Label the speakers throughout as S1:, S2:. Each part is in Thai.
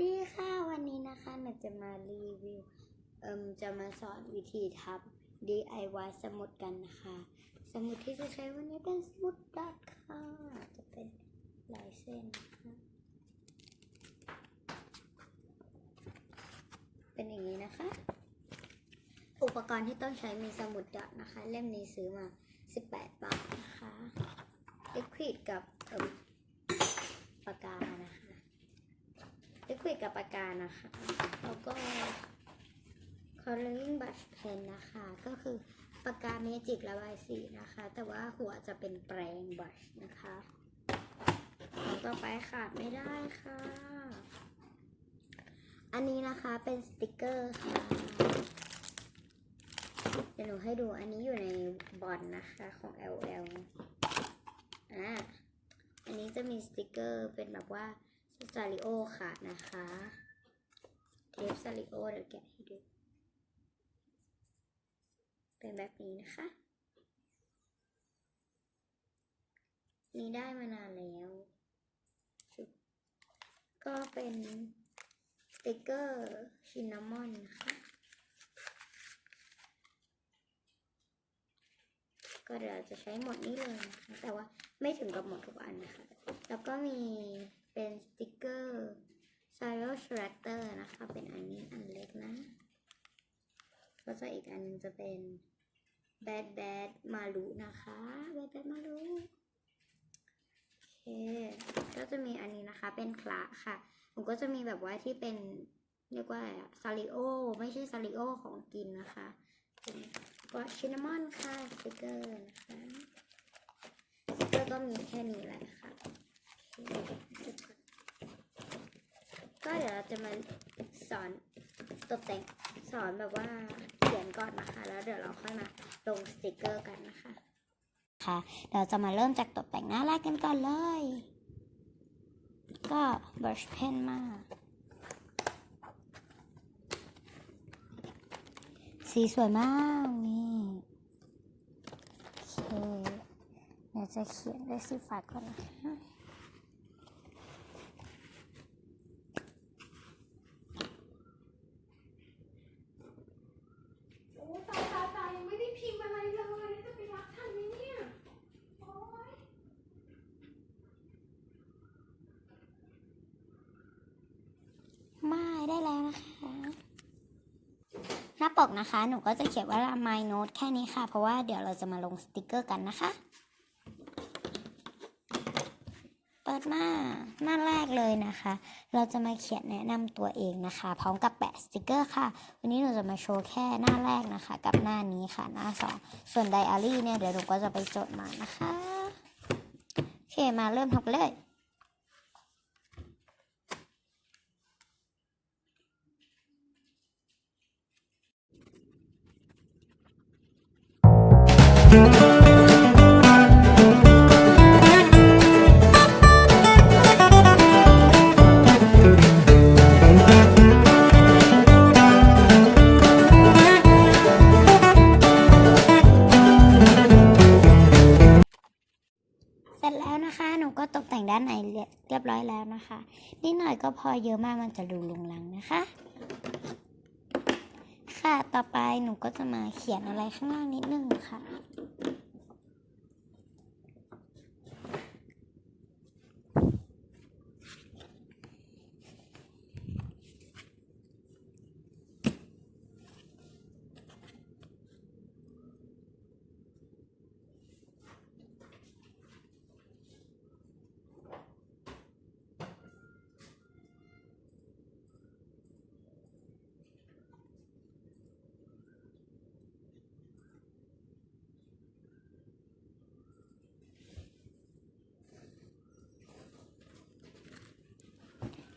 S1: ดีค่ะวันนี้นะคะหนูจะมารีวิวเอิมจะมาสอนวิธีทำ DIY สมุดกันนะคะ สมุดที่จะใช้วันนี้เป็นสมุดดักค่ะ จะเป็นลายเส้นนะคะ เป็นอย่างนี้นะคะ อุปกรณ์ที่ต้องใช้มีสมุดดักนะคะ เล่มนี้ซื้อมา 18 บาทนะคะลิควิดกับเอิมปากกานะคะ ลิควิด กับปากกานะคะ แล้วก็ coloring brush pen นะคะ ก็คือปากกาเมจิกระบายสีนะคะ แต่ว่าหัวจะเป็นแปรงบ r ชนะคะต่อไปขาดไม่ได้ค่ะ อันนี้นะคะเป็นสติกเกอร์ค่ะ เดี๋ยวหนูให้ดูอันนี้อยู่ในบอลนะคะของ LL อ่าอันนี้จะมีสติกเกอร์เป็นแบบว่า สตาริโอค่ะนะคะเทปสตาริโอเดี๋ยวแกะให้ดู เป็นแบบนี้นะคะ นี่ได้มานานแล้วก็เป็นสติกเกอร์ชินนามอนนะคะ ก็เดี๋ยวจะใช้หมดนี้เลยนะคะ แต่ว่าไม่ถึงกับหมดทุกอันนะคะ แล้วก็มี เป็นสติกเกอร์ s i r o s h r a c t o r นะคะ เป็นอันนี้อันเล็กนะก็จะอีกอันนึงจะเป็น Bad Bad มารุนะคะ Bad Bad มารุโอเค ก็จะมีอันนี้นะคะ เป็นคละค่ะ ผมก็จะมีแบบว่าที่เป็นเรียกว่าอะไรอะซาริโอ ไม่ใช่ซาริโอของกินนะคะก็ชินนามอนค่ะสติกเกอร์นะคะสติกเกอร์ก็มีแค่นี้แหละค่ะ ก็เดี๋ยวเราจะมาสอนตกแต่งสอนแบบว่าเขียนก่อนนะคะ แล้วเดี๋ยวเราค่อยมาลงสติกเกอร์กันนะคะ ค่ะเดี๋ยวจะมาเริ่มจากตกแต่งหน้าแรกกันก่อนเลย ก็ brush pen มาสีสวยมากนี่โอเคเดี๋ยวจะเขียนด้วยสีฟ้าก่อนนะคะ
S2: โอ้ตายตายตายยังไม่ได้พิมพ์อะไรเลยจะไปรับทันไหมเนี่ยโอ๊ย
S1: ไม่ได้แล้วนะคะ หน้า ปกนะคะ หนูก็จะเขียนว่า my note แค่นี้ค่ะ เพราะว่าเดี๋ยวเราจะมาลงสติกเกอร์กันนะคะ เปิดหน้าหน้าแรกเลยนะคะ เราจะมาเขียนแนะนำตัวเองนะคะ พร้อมกับแปะสติกเกอร์ค่ะ วันนี้หนูจะมาโชว์แค่หน้าแรกนะคะ กับหน้านี้ค่ะ หน้าสองส่วนไดอารี่เนี่ยเดี๋ยวหนูก็จะไปจดมานะคะ โอเค มาเริ่มทำกันเลย เสร็จแล้วนะคะ หนูก็ตกแต่งด้านในเรียบร้อยแล้วนะคะ นิดหน่อยก็พอเยอะมากมันจะดูลุงลังนะคะ ค่ะ ต่อไปหนูก็จะมาเขียนอะไรข้างล่างนิดนึงค่ะ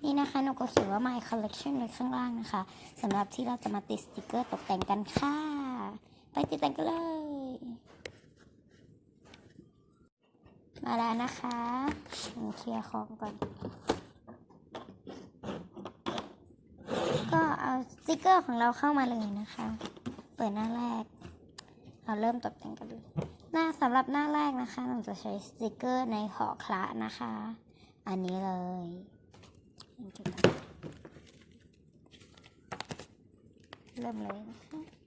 S1: นี่นะคะหนูก็เขียนว่า my collection ไว้ข้างล่างนะคะสำหรับที่เราจะมาติดสติกเกอร์ตกแต่งกันค่ะ ไปติดแต่งกันเลย มาแล้วนะคะหนูเคลียร์ของก่อน ก็เอาสติกเกอร์ของเราเข้ามาเลยนะคะ เปิดหน้าแรก เราเริ่มตกแต่งกันเลยหน้าสำหรับหน้าแรกนะคะหนูจะใช้สติกเกอร์ในหอคละนะคะ อันนี้เลย เริ่มเลยนะคะ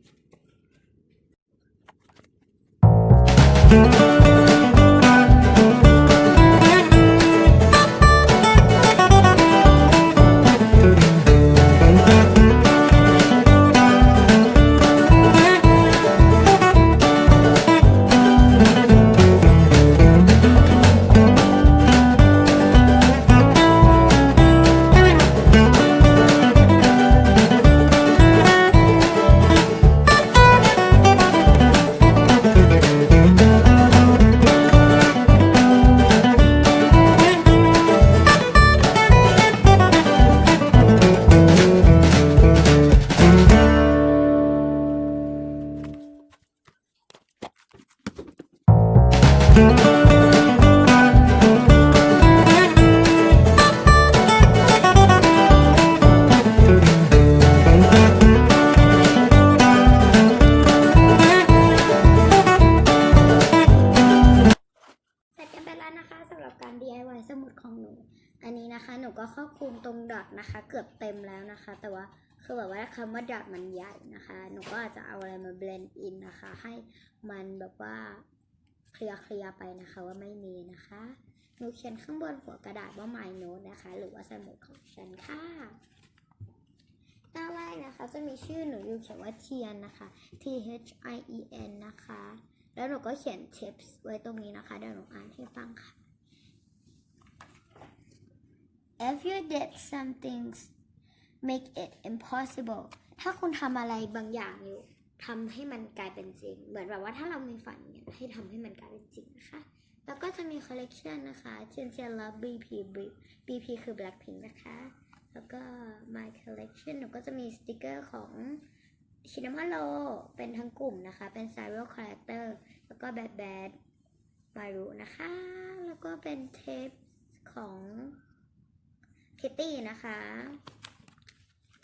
S1: หนู อันนี้นะคะหนูก็ครอบคลุมตรงดอทนะคะ เกือบเต็มแล้วนะคะ แต่ว่าคือแบบว่าคำว่าดอทมันใหญ่นะคะ หนูก็อาจจะเอาอะไรมา blend in นะคะ ให้มันแบบว่าเคลียร์เคลียร์ๆไปนะคะว่าไม่มีนะคะ หนูเขียนข้างบนหัวกระดาษว่า my note นะคะ หรือว่าสมุดของฉันค่ะหน้าแรกนะคะจะมีชื่อหนูอยู่เขียนว่าเทียนนะคะ T H I E N นะคะ แล้วหนูก็เขียน tips ไว้ตรงนี้นะคะ เดี๋ยวหนูอ่านให้ฟังค่ะ If you did something make it impossible ถ้าคุณทำอะไรบางอย่างอยู่ทำให้มันกลายเป็นจริง เหมือนแบบว่าถ้าเรามีฝันเนี่ยให้ทำให้มันกลายเป็นจริงนะคะ แล้วก็จะมี collection นะคะ c h i n c h i l Love BP BP คือ Blackpink นะคะ แล้วก็ My Collection หนูก็จะมีสติกเกอร์ของชินาม l โลเป็นทั้งกลุ่มนะคะ เป็น Serial Character แล้วก็ Bad Bad มารุนะคะ แล้วก็เป็นเทปของ คิตตี้นะคะ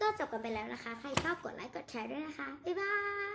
S1: ก็จบกันไปแล้วนะคะ ใครชอบกดไลค์กดแชร์ด้วยนะคะ บ๊ายบาย